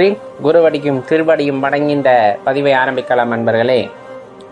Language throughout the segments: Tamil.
ஸ்ரீ குருவடிக்கும் திருவடியும் வணங்கின்ற பதிவை ஆரம்பிக்கலாம் நண்பர்களே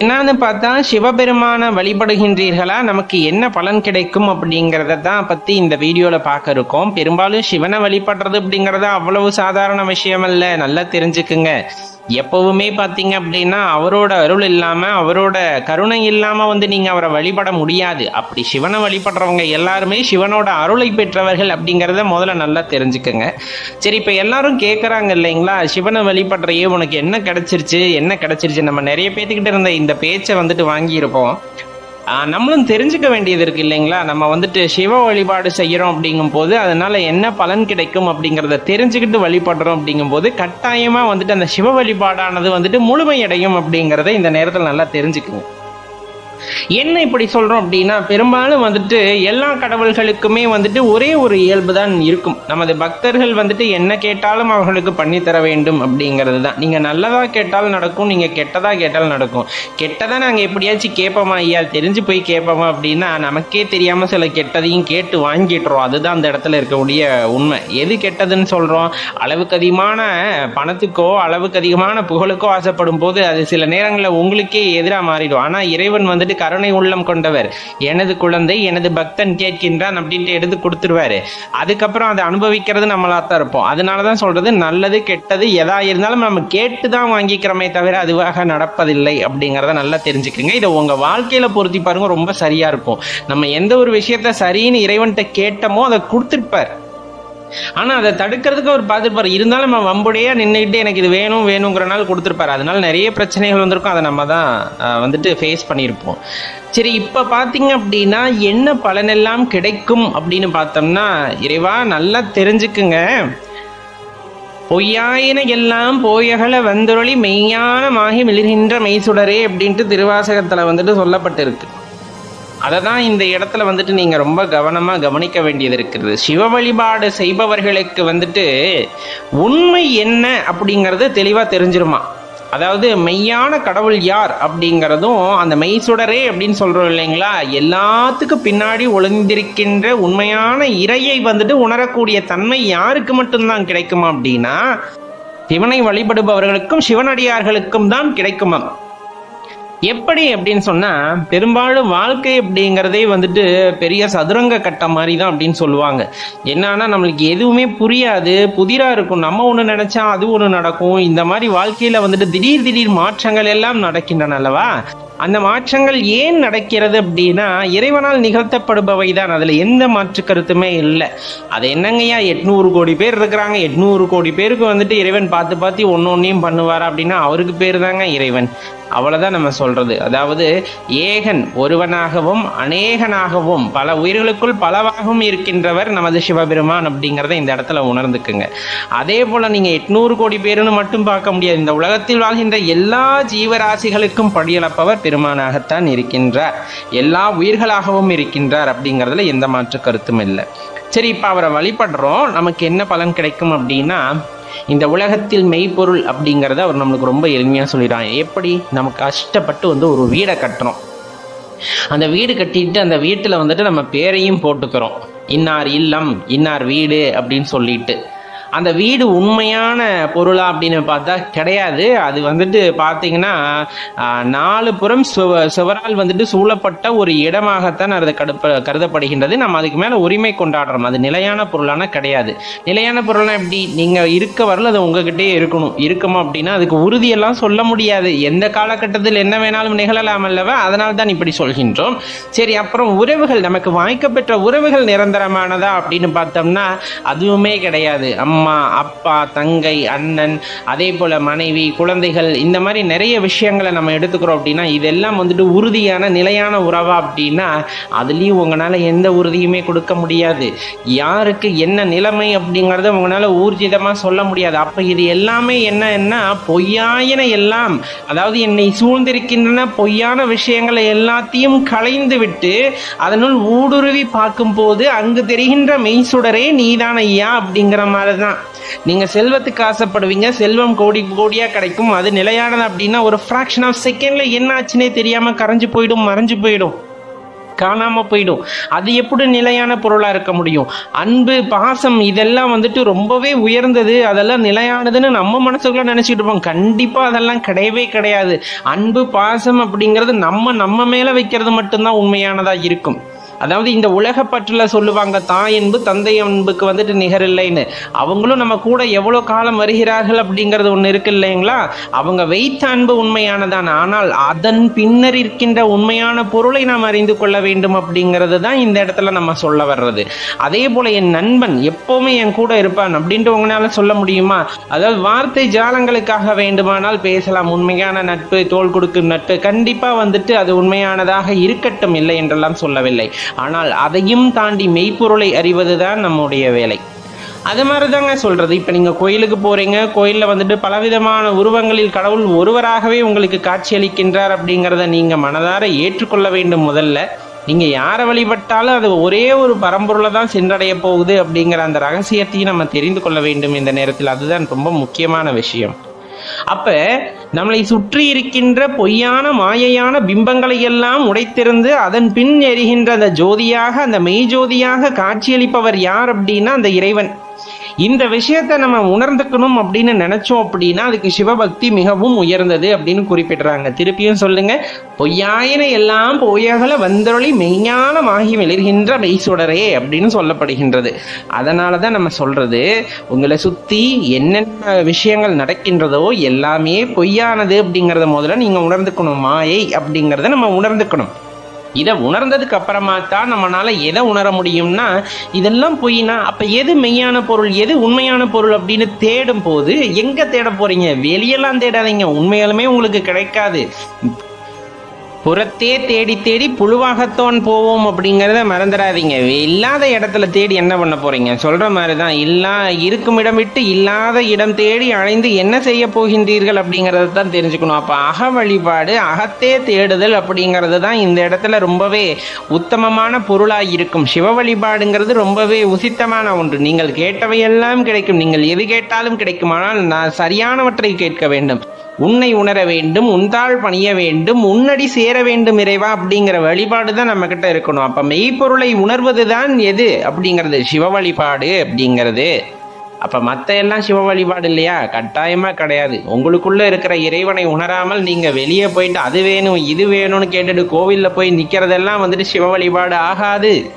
என்னன்னு பார்த்தா சிவபெருமான வழிபடுகின்றீர்களா? நமக்கு என்ன பலன் கிடைக்கும் அப்படிங்கிறத தான் பத்தி இந்த வீடியோல பார்க்க இருக்கோம். பெரும்பாலும் சிவனை வழிபடுறது அப்படிங்கறது அவ்வளவு சாதாரண விஷயம் அல்ல. நல்லா தெரிஞ்சுக்குங்க. எப்பவுமே பார்த்தீங்க அப்படின்னா அவரோட அருள் இல்லாமல் அவரோட கருணை இல்லாமல் வந்து நீங்கள் அவரை வழிபட முடியாது. அப்படி சிவனை வழிபடுறவங்க எல்லாருமே சிவனோட அருளை பெற்றவர்கள் அப்படிங்கிறத முதல்ல நல்லா தெரிஞ்சுக்கோங்க. சரி இப்போ எல்லாரும் கேட்குறாங்க இல்லைங்களா? சிவனை வழிபடுறையே உனக்கு என்ன கிடச்சிருச்சு? என்ன கிடச்சிருச்சு? நம்ம நிறைய பேத்துக்கிட்ட இருந்த இந்த பேச்சை வந்துட்டு வாங்கியிருப்போம். நம்மளும் தெரிஞ்சுக்க வேண்டியது இருக்கு இல்லைங்களா? நம்ம வந்துட்டு சிவ வழிபாடு செய்யறோம் அப்படிங்கும் போது அதனால என்ன பலன் கிடைக்கும் அப்படிங்கிறத தெரிஞ்சுக்கிட்டு வழிபடுறோம் அப்படிங்கும் போது கட்டாயமா வந்துட்டு அந்த சிவ வழிபாடானது வந்துட்டு முழுமையடையும் அப்படிங்கிறத இந்த நேரத்தில் நல்லா தெரிஞ்சுக்குங்க. என்ன இப்படி சொல்றோம் அப்படின்னா பெரும்பாலும் வந்துட்டு எல்லா கடவுள்களுக்குமே வந்துட்டு ஒரே ஒரு இயல்பு தான் இருக்கும். நமது பக்தர்கள் வந்துட்டு என்ன கேட்டாலும் அவர்களுக்கு பண்ணி தர வேண்டும் அப்படிங்கிறது தான். நீங்க நல்லதா கேட்டாலும் நடக்கும் நீங்க கெட்டதா கேட்டாலும் நடக்கும். கெட்டதா நாங்க எப்படியாச்சும் கேட்போமா ஐயா? தெரிஞ்சு போய் கேட்போமா அப்படின்னா நமக்கே தெரியாம சில கெட்டதையும் கேட்டு வாங்கிட்டுறோம் அதுதான் அந்த இடத்துல இருக்கக்கூடிய உண்மை. எது கெட்டதுன்னு சொல்றோம்? அளவுக்கு அதிகமான பணத்துக்கோ அளவுக்கு அதிகமான புகழுக்கோ ஆசைப்படும் போது அது சில நேரங்களில் உங்களுக்கே எதிராக மாறிடும். ஆனா இறைவன் வந்து வந்துட்டு கருணை உள்ளம் கொண்டவர். எனது குழந்தை எனது பக்தன் கேட்கின்றான் அப்படின்ட்டு எடுத்து கொடுத்துருவாரு. அதுக்கப்புறம் அதை அனுபவிக்கிறது நம்மளா தான் இருப்போம். அதனால தான் சொல்றது நல்லது கெட்டது எதா இருந்தாலும் நம்ம கேட்டு தான் வாங்கிக்கிறோமே தவிர அதுவாக நடப்பதில்லை அப்படிங்கிறத நல்லா தெரிஞ்சுக்கோங்க. இதை உங்கள் வாழ்க்கையில் பொருத்தி பாருங்க ரொம்ப சரியாக இருக்கும். நம்ம எந்த ஒரு விஷயத்த சரின்னு இறைவன்கிட்ட கேட்டோமோ அதை கொடுத்துருப்பார். ஆனா அதை தடுக்கிறதுக்கு அவர் பார்த்துருப்பார். இருந்தாலும் நம்ம வம்புடையே நின்றுக்கிட்டு எனக்கு இது வேணும் வேணுங்கிறனால கொடுத்துருப்பாரு. அதனால நிறைய பிரச்சனைகள் வந்திருக்கும். அதை நம்ம தான் வந்துட்டு ஃபேஸ் பண்ணியிருப்போம். சரி இப்ப பாத்தீங்க அப்படின்னா என்ன பலனெல்லாம் கிடைக்கும் அப்படின்னு பார்த்தோம்னா இறைவா நல்லா தெரிஞ்சுக்குங்க. பொய்யாயின எல்லாம் போயகல வந்துருளி மெய்ஞானமாகி மிளிர்கின்ற மெய்சுடரே அப்படின்ட்டு திருவாசகத்துல வந்துட்டு சொல்லப்பட்டிருக்கு. அதை தான் இந்த இடத்துல வந்துட்டு நீங்கள் ரொம்ப கவனமாக கவனிக்க வேண்டியது இருக்கிறது சிவ வழிபாடு செய்பவர்களுக்கு வந்துட்டு உண்மை என்ன அப்படிங்கிறது தெளிவாக தெரிஞ்சிருமா? அதாவது மெய்யான கடவுள் யார் அப்படிங்கிறதும் அந்த மெய் சுடரே அப்படின்னு சொல்கிறோம் இல்லைங்களா? எல்லாத்துக்கும் பின்னாடி ஒளிந்திருக்கின்ற உண்மையான இறையை வந்துட்டு உணரக்கூடிய தன்மை யாருக்கு மட்டும்தான் கிடைக்குமா அப்படின்னா சிவனை வழிபடுபவர்களுக்கும் சிவனடியார்களுக்கும் தான் கிடைக்குமா எப்படி அப்படின்னு சொன்னா பெரும்பாலும் வாழ்க்கை அப்படிங்கிறதே வந்துட்டு பெரிய சதுரங்க கட்டம் மாதிரி தான் அப்படின்னு சொல்லுவாங்க. என்னன்னா நம்மளுக்கு எதுவுமே புரியாது புதிரா இருக்கும் நம்ம ஒன்று நினைச்சா அது ஒன்று நடக்கும் இந்த மாதிரி வாழ்க்கையில வந்துட்டு திடீர் திடீர் மாற்றங்கள் எல்லாம் நடக்கின்றன அல்லவா? அந்த மாற்றங்கள் ஏன் நடக்கிறது அப்படின்னா இறைவனால் நிகழ்த்தப்படுபவை தான் அதில் எந்த மாற்று கருத்துமே இல்லை. அது என்னங்கய்யா? எட்நூறு கோடி பேர் இருக்கிறாங்க. எட்நூறு கோடி பேருக்கு வந்துட்டு இறைவன் பார்த்து பார்த்து ஒன்று ஒன்றையும் பண்ணுவார் அப்படின்னா அவருக்கு பேர் தாங்க இறைவன். அவ்வளோதான் நம்ம சொல்கிறது அதாவது ஏகன் ஒருவனாகவும் அநேகனாகவும் பல உயிர்களுக்குள் பலவாகவும் இருக்கின்றவர் நமது சிவபெருமான் அப்படிங்கிறத இந்த இடத்துல உணர்ந்துக்குங்க. அதே போல் நீங்கள் எட்நூறு கோடி பேருன்னு மட்டும் பார்க்க முடியாது. இந்த உலகத்தில் வாழ்கின்ற எல்லா ஜீவராசிகளுக்கும் படியளப்பவர் பெருமானாகத்தான் இருக்கின்றார். எல்லா உயிர்களாகவும் இருக்கின்றார் அப்படிங்கிறதுல எந்த மாற்று கருத்தும் இல்லை. சரி இப்போ அவரை வழிபடுறோம். நமக்கு என்ன பலன் கிடைக்கும் அப்படின்னா இந்த உலகத்தில் மெய்ப்பொருள் அப்படிங்கிறத அவர் நம்மளுக்கு ரொம்ப எளிமையாக சொல்லிடுறாங்க. எப்படி? நம்ம கஷ்டப்பட்டு வந்து ஒரு வீடை கட்டுறோம். அந்த வீடு கட்டிட்டு அந்த வீட்டில் வந்துட்டு நம்ம பேரையும் போட்டுக்கிறோம். இன்னார் இல்லம் இன்னார் வீடு அப்படின்னு சொல்லிட்டு. அந்த வீடு உண்மையான பொருளா அப்படின்னு பார்த்தா கிடையாது. அது வந்துட்டு பார்த்தீங்கன்னா நாலு புறம் சுவ சுவரால் வந்துட்டு சூழப்பட்ட ஒரு இடமாகத்தான் அது கடுப்ப கருதப்படுகின்றது. நம்ம அதுக்கு மேலே உரிமை கொண்டாடுறோம். அது நிலையான பொருளான கிடையாது. நிலையான பொருள்னா எப்படி? நீங்கள் இருக்க வரல அது உங்ககிட்டயே இருக்கணும். இருக்குமா அப்படின்னா அதுக்கு உறுதியெல்லாம் சொல்ல முடியாது. எந்த காலகட்டத்தில் என்ன வேணாலும் நிகழலாம் அல்லவா? அதனால தான் இப்படி சொல்கின்றோம். சரி அப்புறம் உறவுகள். நமக்கு வாய்க்கப்பெற்ற உறவுகள் நிரந்தரமானதா அப்படின்னு பார்த்தோம்னா அதுவுமே கிடையாது. அம்மா அம்மா அப்பா தங்கை அண்ணன் அதே போல் மனைவி குழந்தைகள் இந்த மாதிரி நிறைய விஷயங்களை நம்ம எடுத்துக்கிறோம் அப்படின்னா இதெல்லாம் வந்துட்டு உறுதியான நிலையான உறவா அப்படின்னா அதுலேயும் உங்களால் எந்த உறுதியுமே கொடுக்க முடியாது. யாருக்கு என்ன நிலைமை அப்படிங்கிறத உங்களால் ஊர்ஜிதமாக சொல்ல முடியாது. அப்போ இது எல்லாமே என்னன்னா பொய்யாயின எல்லாம் அதாவது என்னை சூழ்ந்திருக்கின்றன பொய்யான விஷயங்களை எல்லாத்தையும் களைந்து விட்டு அதனுள் ஊடுருவி பார்க்கும்போது அங்கு தெரிகின்ற மெய்சுடரே நீதான் ஐயா அப்படிங்கிற மாதிரி தான் நீங்க செல்வத்துக்கு ஆசைப்படுவீங்க செல்வம் கோடி கோடியா கிடைக்கும். அது நிலையானது அப்படின்னா ஒரு ஃப்ராக்ஷன் ஆஃப் செகண்ட்ல என்ன ஆச்சுன்னே தெரியாம கரைஞ்சு போயிடும் மறைஞ்சு போயிடும். காணாம போயிடும். அது எப்படி நிலையான பொருளா இருக்க முடியும்? அன்பு பாசம் இதெல்லாம் வந்துட்டு ரொம்பவே உயர்ந்தது. அதெல்லாம் நிலையானதுன்னு நம்ம மனசுக்குள்ள நினைச்சிட்டு இருப்போம். கண்டிப்பா அதெல்லாம் கிடையவே கிடையாது. அன்பு பாசம் அப்படிங்கிறது நம்ம நம்ம மேல வைக்கிறது மட்டும்தான் உண்மையானதா இருக்கும். அதாவது இந்த உலக பற்றுல சொல்லுவாங்க தாய் அன்பு தந்தை அன்புக்கு வந்துட்டு நிகரில்லைன்னு அவங்களும் நம்ம கூட எவ்வளோ காலம் வருகிறார்கள் அப்படிங்கிறது ஒன்று இருக்கு இல்லைங்களா? அவங்க வைத்த அன்பு உண்மையானதான். ஆனால் அதன் பின்னர் இருக்கின்ற உண்மையான பொருளை நாம் அறிந்து கொள்ள வேண்டும் அப்படிங்கிறது தான் இந்த இடத்துல நம்ம சொல்ல வர்றது. அதே போல என் நண்பன் எப்பவுமே என் கூட இருப்பான் அப்படின்ட்டு உங்களால சொல்ல முடியுமா? அதாவது வார்த்தை ஜாலங்களுக்காக வேண்டுமானால் பேசலாம். உண்மையான நட்பு தோல் கொடுக்கும் நட்பு கண்டிப்பாக வந்துட்டு அது உண்மையானதாக இருக்கட்டும் இல்லை என்றெல்லாம் சொல்லவில்லை. ஆனால் அதையும் தாண்டி மெய்ப்பொருளை அறிவதுதான் நம்முடைய வேலை. அது மாதிரி தாங்க சொல்றது. இப்போ நீங்க கோயிலுக்கு போறீங்க கோயிலில் வந்துட்டு பலவிதமான உருவங்களில் கடவுள் ஒருவராகவே உங்களுக்கு காட்சியளிக்கின்றார் அப்படிங்கிறத நீங்க மனதார ஏற்றுக்கொள்ள வேண்டும் முதல்ல. நீங்க யாரை வழிபட்டாலும் அது ஒரே ஒரு பரம்பொருளை தான் சென்றடைய போகுது அப்படிங்கிற அந்த ரகசியத்தையும் நம்ம தெரிந்து கொள்ள வேண்டும் இந்த நேரத்தில். அதுதான் ரொம்ப முக்கியமான விஷயம். அப்ப நம்மளை சுற்றி இருக்கின்ற பொய்யான மாயையான பிம்பங்களை எல்லாம் உடைத்திருந்து அதன் பின் எரிகின்ற அந்த ஜோதியாக அந்த மெய்ஜோதியாக காட்சியளிப்பவர் யார் அப்படின்னா அந்த இறைவன். இந்த விஷயத்தை நம்ம உணர்ந்துக்கணும் அப்படின்னு நினைச்சோம் அப்படின்னா அதுக்கு சிவபக்தி மிகவும் உயர்ந்தது அப்படின்னு குறிப்பிடுறாங்க. திருப்பியும் சொல்லுங்க. பொய்யாயின எல்லாம் பொய்யகல வந்தொழி மெய்ஞானமாகி மிளர்கின்ற மெய்சுடரே அப்படின்னு சொல்லப்படுகின்றது. அதனால தான் நம்ம சொல்றது உங்களை சுத்தி என்னென்ன விஷயங்கள் நடக்கின்றதோ எல்லாமே பொய்யானது அப்படிங்கிறத முதல்ல நீங்க உணர்ந்துக்கணும். மாயை அப்படிங்கிறத நம்ம உணர்ந்துக்கணும். இதை உணர்ந்ததுக்கு அப்புறமா தான் நம்மளால எதை உணர முடியும்னா இதெல்லாம் பொய்னா அப்ப எது மெய்யான பொருள் எது உண்மையான பொருள் அப்படின்னு தேடும் போது எங்க தேட போறீங்க? வெளியெல்லாம் தேடாதீங்க. உண்மையாலுமே உங்களுக்கு கிடைக்காது. புறத்தே தேடி தேடி புழுவாகத்தான் போவோம் அப்படிங்கிறத மறந்துடாதீங்க. இல்லாத இடத்துல தேடி என்ன பண்ண போறீங்க? சொல்ற மாதிரி தான் இல்லா இருக்கும் இடம் விட்டு இல்லாத இடம் தேடி அலைந்து என்ன செய்ய போகின்றீர்கள் அப்படிங்கிறத தான் தெரிஞ்சுக்கணும். அப்போ அக வழிபாடு அகத்தே தேடுதல் அப்படிங்கிறது தான் இந்த இடத்துல ரொம்பவே உத்தமமான பொருளாக இருக்கும். சிவ வழிபாடுங்கிறது ரொம்பவே உசித்தமான ஒன்று. நீங்கள் கேட்டவையெல்லாம் கிடைக்கும். நீங்கள் எது கேட்டாலும் கிடைக்கும். ஆனால் நான் சரியானவற்றை கேட்க வேண்டும். உன்னை உணர வேண்டும். உன்தாள் பணிய வேண்டும். உன்னடி சேர வேண்டும் இறைவா அப்படிங்கிற வழிபாடு தான் நம்ம கிட்ட இருக்கணும். அப்ப மெய்ப்பொருளை உணர்வது தான் எது அப்படிங்கிறது? சிவ வழிபாடு அப்படிங்கிறது. அப்ப மத்த எல்லாம் சிவ வழிபாடு இல்லையா? கட்டாயமா கிடையாது. உங்களுக்குள்ள இருக்கிற இறைவனை உணராமல் நீங்க வெளியே போயிட்டு அது வேணும் இது வேணும்னு கேட்டுட்டு கோவில்ல போய் நிக்கிறதெல்லாம் வந்துட்டு சிவ வழிபாடு ஆகாது.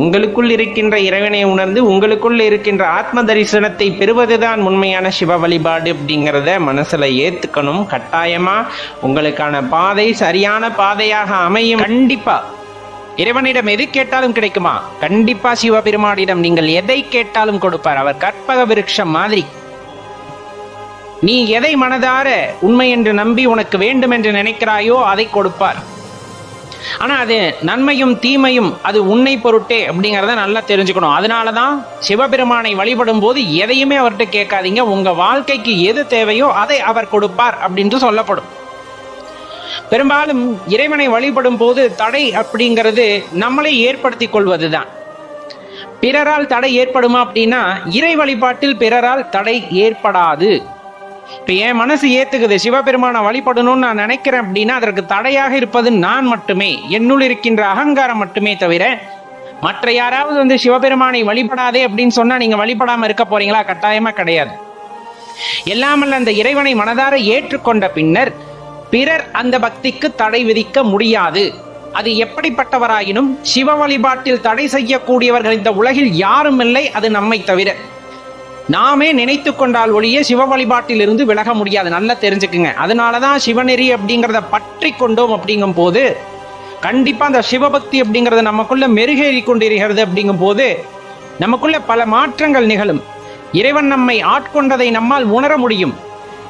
உங்களுக்குள் இருக்கின்ற இறைவனை உணர்ந்து உங்களுக்குள் இருக்கின்ற ஆத்ம தரிசனத்தை பெறுவதுதான் உண்மையான சிவ வழிபாடு அப்படிங்கிறத மனசுல ஏத்துக்கணும். கட்டாயமா உங்களுக்கான பாதை சரியான பாதையாக அமையும். கண்டிப்பா. இறைவனிடம் எது கேட்டாலும் கிடைக்குமா? கண்டிப்பா சிவபெருமானிடம் நீங்கள் எதை கேட்டாலும் கொடுப்பார். அவர் கற்பக விருட்சம் மாதிரி. நீ எதை மனதார உண்மை என்று நம்பி உனக்கு வேண்டும் என்று நினைக்கிறாயோ அதை கொடுப்பார். ஆனால் அது நன்மையும் தீமையும் அது உன்னை பொருட்டே அப்படிங்கிறத நல்லா தெரிஞ்சுக்கணும். அதனால தான் சிவபெருமானை வழிபடும் போது எதையுமே அவர்கிட்ட கேட்காதீங்க. உங்கள் வாழ்க்கைக்கு எது தேவையோ அதை அவர் கொடுப்பார் அப்படின்ட்டு சொல்லப்படும். பெரும்பாலும் இறைவனை வழிபடும் போது தடை அப்படிங்கிறது நம்மளை ஏற்படுத்தி கொள்வது தான் பிறரால் தடை ஏற்படுமா அப்படின்னா இறை வழிபாட்டில் பிறரால் தடை ஏற்படாது. இப்போ என் மனசு ஏத்துக்குது சிவபெருமானை வழிபடணும்னு நான் நினைக்கிறேன் அப்படின்னா அதற்கு தடையாக இருப்பது நான் மட்டுமே. என்னுள் இருக்கின்ற அகங்காரம் மட்டுமே தவிர மற்ற யாராவது வந்து சிவபெருமானை வழிபடாதே அப்படின்னு சொன்னா நீங்க வழிபடாம இருக்க போறீங்களா? கட்டாயமா கிடையாது. எல்லாமல்ல அந்த இறைவனை மனதார ஏற்றுக்கொண்ட பின்னர் பிறர் அந்த பக்திக்கு தடை விதிக்க முடியாது. அது எப்படிப்பட்டவராயினும் சிவ வழிபாட்டில் தடை செய்யக்கூடியவர்கள் இந்த உலகில் யாரும் இல்லை அது நம்மை தவிர. நாமே நினைத்து கொண்டால் ஒழிய சிவ வழிபாட்டிலிருந்து விலக முடியாது. நல்லா தெரிஞ்சுக்குங்க. அதனாலதான் சிவநெறி அப்படிங்கிறத பற்றி கொண்டோம் அப்படிங்கும் போது கண்டிப்பா அந்த சிவபக்தி அப்படிங்கிறத நமக்குள்ள மெருகேறி கொண்டிருக்கிறது அப்படிங்கும் போது நமக்குள்ள பல மாற்றங்கள் நிகழும். இறைவன் நம்மை ஆட்கொண்டதை நம்மால் உணர முடியும்.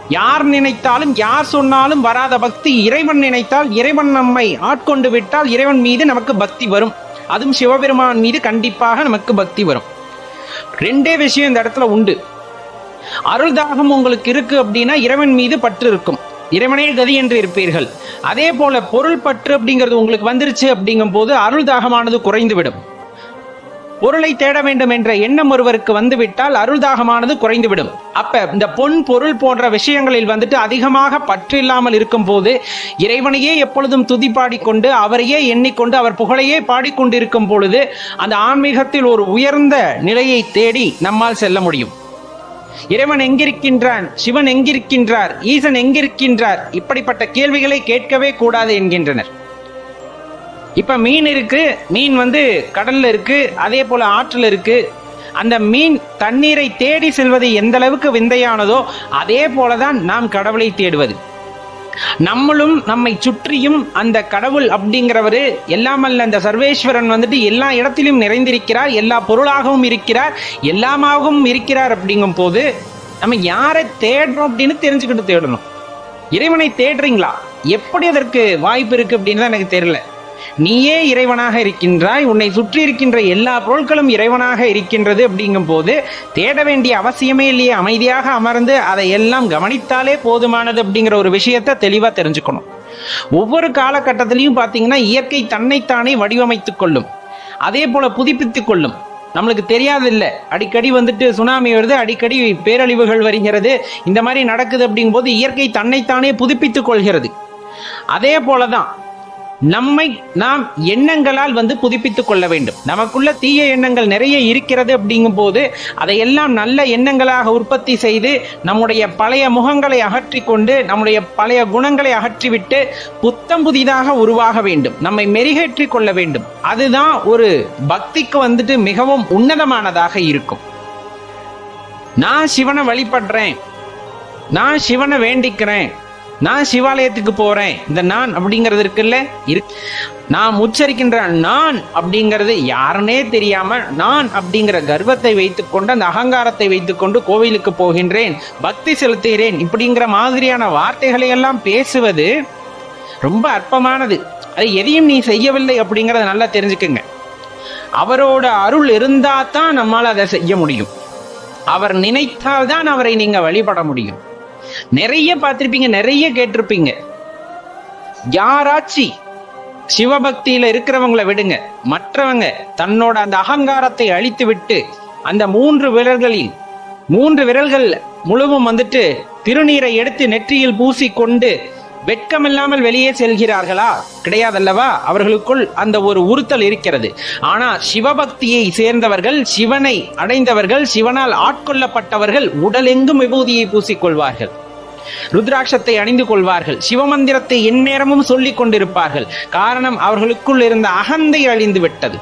யார் நினைத்தாலும் யார் சொன்னாலும் வராத பக்தி இறைவன் நினைத்தால் இறைவன் நம்மை ஆட்கொண்டு விட்டால் இறைவன் மீது நமக்கு பக்தி வரும். அதுவும் சிவபெருமான் மீது கண்டிப்பாக நமக்கு பக்தி வரும். ரெண்டே விஷயம் இந்த இடத்துல உண்டு. அருள் தாகம் உங்களுக்கு இருக்கு அப்படின்னா இறைவன் மீது பற்று இருக்கும். இறைவனே கதி என்று இருப்பீர்கள். அதே போல பொருள் பற்று அப்படிங்கிறது உங்களுக்கு வந்துருச்சு அப்படிங்கும் போது அருள் தாகமானது குறைந்து விடும் பொருளை தேட வேண்டும் என்ற எண்ணம் ஒருவருக்கு வந்துவிட்டால் அருள்தாகமானது குறைந்துவிடும். அப்ப இந்த பொன் பொருள் போன்ற விஷயங்களில் வந்துட்டு அதிகமாக பற்று இல்லாமல் இருக்கும் போது இறைவனையே எப்பொழுதும் துதி பாடிக்கொண்டு அவரையே எண்ணிக்கொண்டு அவர் புகழையே பாடிக்கொண்டிருக்கும் பொழுது அந்த ஆன்மீகத்தில் ஒரு உயர்ந்த நிலையை தேடி நம்மால் செல்ல முடியும். இறைவன் எங்கிருக்கின்றான்? சிவன் எங்கிருக்கின்றார்? ஈசன் எங்கிருக்கின்றார்? இப்படிப்பட்ட கேள்விகளை கேட்கவே கூடாது என்கின்றனர். இப்ப மீன் இருக்கு மீன் வந்து கடல்ல இருக்கு அதே போல ஆற்றுல இருக்கு. அந்த மீன் தண்ணீரை தேடி செல்வது எந்த அளவுக்கு விந்தையானதோ அதே போலதான் நாம் கடவுளை தேடுவது. நம்மளும் நம்மை சுற்றியும் அந்த கடவுள் அப்படிங்கிறவரு எல்லாமல்ல அந்த சர்வேஸ்வரன் வந்துட்டு எல்லா இடத்திலும் நிறைந்திருக்கிறார் எல்லா பொருளாகவும் இருக்கிறார் எல்லாமாகவும் இருக்கிறார் அப்படிங்கும் போது நம்ம யாரை தேடுறோம் அப்படின்னு தெரிஞ்சுக்கிட்டு தேடணும். இறைவனை தேடுறீங்களா? எப்படி அதற்கு வாய்ப்பு இருக்கு அப்படின்னு தான் எனக்கு தெரியல. நீயே இறைவனாக இருக்கின்றாய் உன்னை சுற்றி இருக்கின்ற எல்லா பொருட்களும் இறைவனாக இருக்கின்றது அப்படிங்கும் போது தேட வேண்டிய அவசியமே இல்லையே அமைதியாக அமர்ந்து அதை எல்லாம் கவனித்தாலே போதுமானது அப்படிங்கிற ஒரு விஷயத்தை தெளிவாக தெரிஞ்சுக்கணும். ஒவ்வொரு காலகட்டத்திலையும் பார்த்தீங்கன்னா இயற்கை தன்னைத்தானே வடிவமைத்துக் கொள்ளும். அதே போல புதுப்பித்துக் கொள்ளும். நம்மளுக்கு தெரியாது அடிக்கடி வந்துட்டு சுனாமி வருது அடிக்கடி பேரழிவுகள் வருகிறது இந்த மாதிரி நடக்குது அப்படிங்கும்போது இயற்கை தன்னைத்தானே புதுப்பித்துக் கொள்கிறது. அதே போலதான் நம்மை நாம் எண்ணங்களால் வந்து புதுப்பித்துக் கொள்ள வேண்டும். நமக்குள்ள தீய எண்ணங்கள் நிறைய இருக்கிறது அப்படிங்கும் போது அதையெல்லாம் நல்ல எண்ணங்களாக உற்பத்தி செய்து நம்முடைய பழைய முகங்களை அகற்றி கொண்டு நம்முடைய பழைய குணங்களை அகற்றிவிட்டு புத்தம் புதிதாக உருவாக வேண்டும். நம்மை மெருகேற்றி கொள்ள வேண்டும். அதுதான் ஒரு பக்திக்கு வந்துட்டு மிகவும் உன்னதமானதாக இருக்கும். நான் சிவனை வழிபடுறேன். நான் சிவனை வேண்டிக்கிறேன். நான் சிவாலயத்துக்கு போறேன். இந்த நான் அப்படிங்கிறது இருக்குல்ல நாம் உச்சரிக்கின்ற நான் அப்படிங்கிறது யாருனே தெரியாம நான் அப்படிங்கிற கர்வத்தை வைத்துக்கொண்டு அந்த அகங்காரத்தை வைத்துக்கொண்டு கோவிலுக்கு போகின்றேன். பக்தி செலுத்துகிறேன். இப்படிங்கிற மாதிரியான வார்த்தைகளை எல்லாம் பேசுவது ரொம்ப அற்பமானது. அது எதையும் நீ செய்யவில்லை அப்படிங்கறத நல்லா தெரிஞ்சுக்குங்க. அவரோட அருள் இருந்தா தான் நம்மால் அதை செய்ய முடியும். அவர் நினைத்தால் தான் அவரை நீங்க வழிபட முடியும். நிறைய பார்த்திருப்பீங்க நிறைய கேட்டிருப்பீங்க. யாராச்சி சிவபக்தியில இருக்கிறவங்களை விடுங்க மற்றவங்க தன்னோட அந்த அகங்காரத்தை அழித்து விட்டு அந்த மூன்று விரல்களில் மூன்று விரல்கள் முழுவதும் வந்துட்டு திருநீரை எடுத்து நெற்றியில் பூசிக்கொண்டு வெட்கமில்லாமல் வெளியே செல்கிறார்களா? கிடையாதல்லவா? அவர்களுக்குள் அந்த ஒரு உறுத்தல் இருக்கிறது. ஆனா சிவபக்தியை சேர்ந்தவர்கள் சிவனை அடைந்தவர்கள் சிவனால் ஆட்கொள்ளப்பட்டவர்கள் உடலெங்கும் விபூதியை பூசிக்கொள்வார்கள். ருத்ராட்சத்தை அணிந்து கொள்வார்கள். சிவமந்திரத்தை எந்நேரமும் சொல்லிக் கொண்டிருப்பார்கள். காரணம் அவர்களுக்குள் இருந்த அகந்தை அழிந்து விட்டது.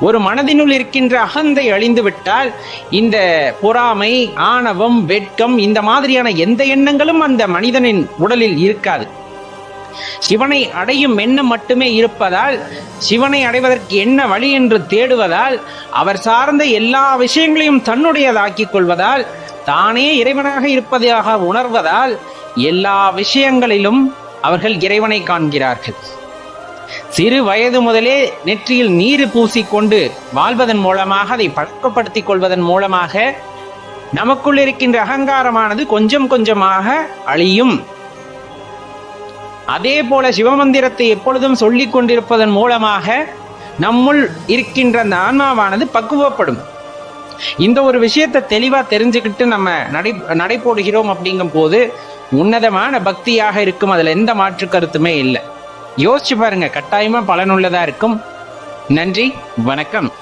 ஒரு மனதினுள் இருக்கின்ற அகந்தை அழிந்து விட்டால் இந்த பொறாமை ஆணவம் வெட்கம் இந்த மாதிரியான எந்த எண்ணங்களும் அந்த மனிதனின் உடலில் இருக்காது. சிவனை அடையும் எண்ணம் மட்டுமே இருப்பதால் சிவனை அடைவதற்கு என்ன வழி என்று தேடுவதால் அவர் சார்ந்த எல்லா விஷயங்களையும் தன்னுடையதாக்கிக் கொள்வதால் தானே இறைவனாக இருப்பதாக உணர்வதால் எல்லா விஷயங்களிலும் அவர்கள் இறைவனை காண்கிறார்கள். சிறு வயது முதலே நெற்றியில் நீர் பூசிக்கொண்டு வாழ்வதன் மூலமாக அதை பழக்கப்படுத்திக் கொள்வதன் மூலமாக நமக்குள் இருக்கின்ற அகங்காரமானது கொஞ்சம் கொஞ்சமாக அழியும். அதே போல சிவமந்திரத்தை எப்பொழுதும் சொல்லிக் கொண்டிருப்பதன் மூலமாக நம்முள் இருக்கின்ற அந்த ஆன்மாவானது பக்குவப்படும். இந்த ஒரு விஷயத்தை தெளிவா தெரிஞ்சுக்கிட்டு நம்ம நடை நடைபோடுகிறோம் அப்படிங்கும் போது உன்னதமான பக்தியாக இருக்கும். அதுல எந்த மாற்று கருத்துமே இல்லை. யோசிச்சு பாருங்க கட்டாயமா பலனுள்ளதா இருக்கும். நன்றி வணக்கம்.